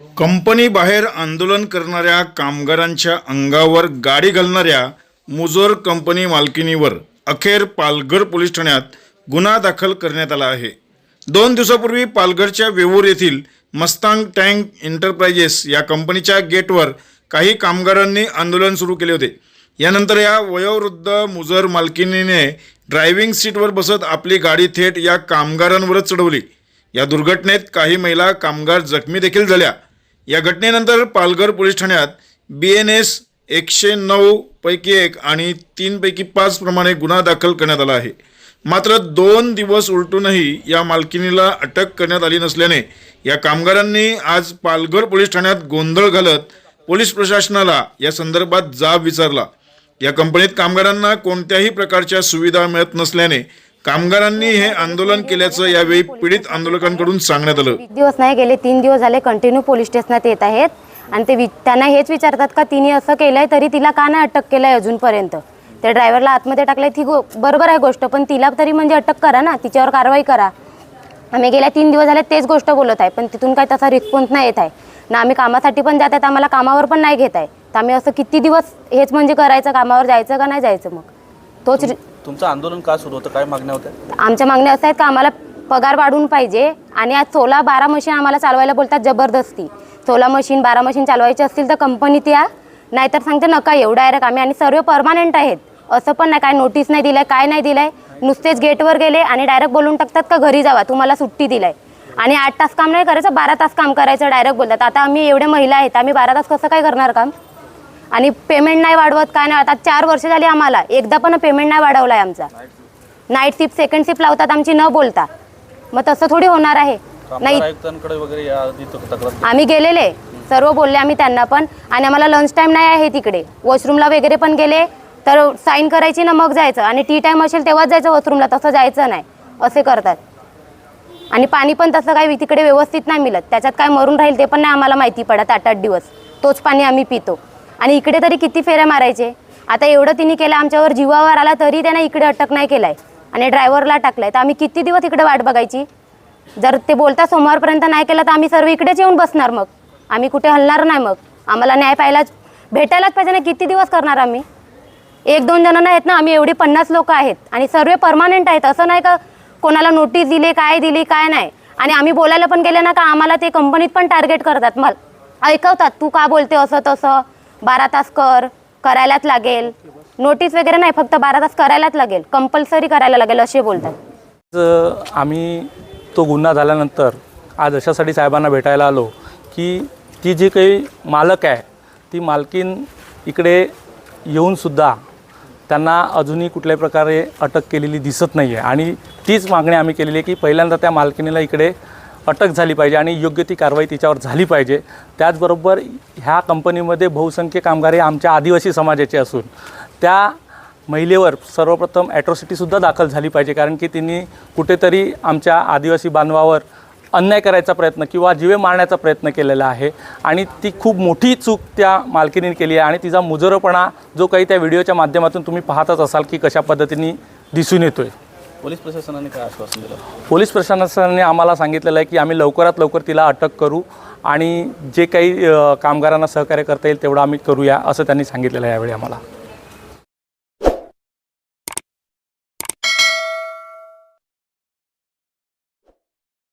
Company बाहेर आंदोलन करणाऱ्या कामगारांच्या अंगावर गाडी घालणाऱ्या मुजोर कंपनी मालकिनीवर अखेर पालघर पोलीस ठाण्यात गुन्हा दाखल करण्यात आला आहे. दोन दिवसापूर्वी पालघरच्या वेवूर येथील मस्तांग टँक एंटरप्राइजेस या कंपनीच्या गेटवर काही कामगारांनी आंदोलन सुरू केले होते. यानंतर या वयोवृद्ध मुजर मालकिनीने ड्रायव्हिंग सीटवर बसत आपली गाडी थेट या कामगारांवरच चढवली. या दुर्घटनेत काही महिला कामगार जखमी देखील झाल्या. या घटनेनंतर पालघर पोलीस ठाण्यात बी एन एस एकशे नऊ पैकी एक आणि तीनपैकी पाच प्रमाणे गुन्हा दाखल करण्यात आला आहे. मात्र दोन दिवस उलटूनही या मालकिनीला अटक करण्यात आली नसल्याने या कामगारांनी आज पालघर पोलीस ठाण्यात गोंधळ घालत पोलीस प्रशासनाला या संदर्भात जाब विचारला. या कंपनीत कामगारांना कोणत्याही प्रकारच्या सुविधा मिळत नसल्याने कामगारांनी हे आंदोलन केल्याचं यावेळी पीडित आंदोलकांकडून सांगण्यात आलं. दिवस नाही गेले तीन दिवस झाले कंटिन्यू पोलीस स्टेशनात येत आहेत. आणि ते वि त्यांना हेच विचारतात का तिने असं केलंय तरी तिला का नाही अटक केलंय अजूनपर्यंत? त्या ड्रायव्हरला आतमध्ये टाकलंय ती गो बरोबर आहे गोष्ट पण तिला तरी म्हणजे अटक करा ना तिच्यावर कारवाई करा. आम्ही गेल्या तीन दिवस झाले तेच गोष्ट बोलत आहे पण तिथून काही तसा रिस्पॉन्स नाही येत आहे. ना आम्ही कामासाठी पण जात आहेत आम्हाला कामावर पण नाही घेत आहे. तर आम्ही असं किती दिवस हेच म्हणजे करायचं कामावर जायचं का नाही जायचं मग? तोच रि- तुमचं आंदोलन का सुरू होतं? काय मागण्या होत्या? आमच्या मागण्या असं आहेत का आम्हाला पगार वाढवून पाहिजे आणि आज सोळा बारा मशीन आम्हाला चालवायला बोलतात जबरदस्ती. सोळा मशीन बारा मशीन चालवायची असतील तर कंपनीत या नाहीतर सांगते नका येऊ डायरेक्ट आम्ही आणि सर्व परमानंट आहेत. असं पण नाही काय नोटीस नाही दिलाय काय नाही दिलंय. नुसतेच गेटवर गेले आणि डायरेक्ट बोलून टाकतात का घरी जावा तुम्हाला सुट्टी दिलाय. आणि आठ तास काम नाही करायचं बारा तास काम करायचं डायरेक्ट बोलतात. आता आम्ही एवढ्या महिला आहेत आम्ही बारा तास कसं काय करणार काम? आणि पेमेंट नाही वाढवत काय नाही? आता चार वर्ष झाली आम्हाला. एकदा पण पेमेंट नाही वाढवला आहे आमचा. नाईट शिफ्ट सेकंड शिफ्ट लावतात आमची न बोलता. मग तसं थोडी होणार आहे. नाही. आम्ही गेलेले. सर्व बोलले आम्ही त्यांना पण. आणि आम्हाला लंच टाईम नाही आहे तिकडे. वॉशरूमला वगैरे पण गेले. तर साईन करायची ना मग जायचं. आणि टी टाईम असेल तेव्हाच जायचं वॉशरूमला तसं जायचं नाही. असे करतात. आणि पाणी पण तसं काही तिकडे व्यवस्थित नाही मिळत. त्याच्यात काय मरून राहील ते पण नाही आम्हाला माहिती पडत आठ आठ दिवस. तोच पाणी आम्ही पितो. आणि इकडे तरी किती फेऱ्या मारायचे? आता एवढं तिने केलं आमच्यावर जीवावर आला तरी त्यानं इकडे अटक नाही केलाय. आणि ड्रायव्हरला टाकलाय. तर आम्ही किती दिवस इकडे वाट बघायची? जर ते बोलता सोमवारपर्यंत नाही केलं तर आम्ही सर्व इकडेच येऊन बसणार मग. आम्ही कुठे हलणार नाही मग. आम्हाला न्याय पाहायलाच भेटायलाच पाहिजे ना किती दिवस करणार आम्ही? एक दोन जण आहेत ना आम्ही एवढी पन्नास लोक आहेत. आणि सर्व परमानंट आहेत. असं नाही का कोणाला नोटीस दिली काय दिली काय नाही. आणि आम्ही बोलायला पण गेले ना का आम्हाला ते कंपनीत पण टार्गेट करतात. मला ऐकवतात तू का बोलते असं तसं बारा तास कर करायलाच लागेल. नोटीस वगैरे नाही फक्त बारा तास करायलाच लागेल. कंपल्सरी करायला लागेल असे बोलतात. आम्ही तो गुन्हा झाल्यानंतर आज अशासाठी साहेबांना भेटायला आलो की ती जी काही मालक आहे ती मालकीन इकडे येऊनसुद्धा त्यांना अजूनही कुठल्याही प्रकारे अटक केलेली दिसत नाही आहे आणि तीच मागणी आम्ही केलेली आहे की पहिल्यांदा त्या मालकिनीला इकडे अटक झाली पाहिजे आणि योग्य ती कारवाई तिच्यावर झाली पाहिजे. त्याचबरोबर ह्या कंपनीमध्ये बहुसंख्य कामगार हे आमच्या आदिवासी समाजाचे असून त्या महिलेवर सर्वप्रथम ॲट्रॉसिटीसुद्धा दाखल झाली पाहिजे कारण की तिने कुठेतरी आमच्या आदिवासी बांधवावर अन्याय करायचा प्रयत्न किंवा जीवे मारण्याचा प्रयत्न केलेला आहे आणि ती खूप मोठी चूक त्या मालकीने केली आहे आणि तिचा मुजरपणा जो काही त्या व्हिडिओच्या माध्यमातून तुम्ही पाहतच असाल की कशा पद्धतीने दिसून येतो आहे पोलीस प्रशासनाने काय आश्वासन दिलं? पोलीस प्रशासनाने आम्हाला सांगितलेलं आहे की आम्ही लवकरात लवकर तिला अटक करू आणि जे काही कामगारांना सहकार्य करता येईल तेवढं आम्ही करूया असं त्यांनी सांगितलेलं आहे यावेळी आम्हाला.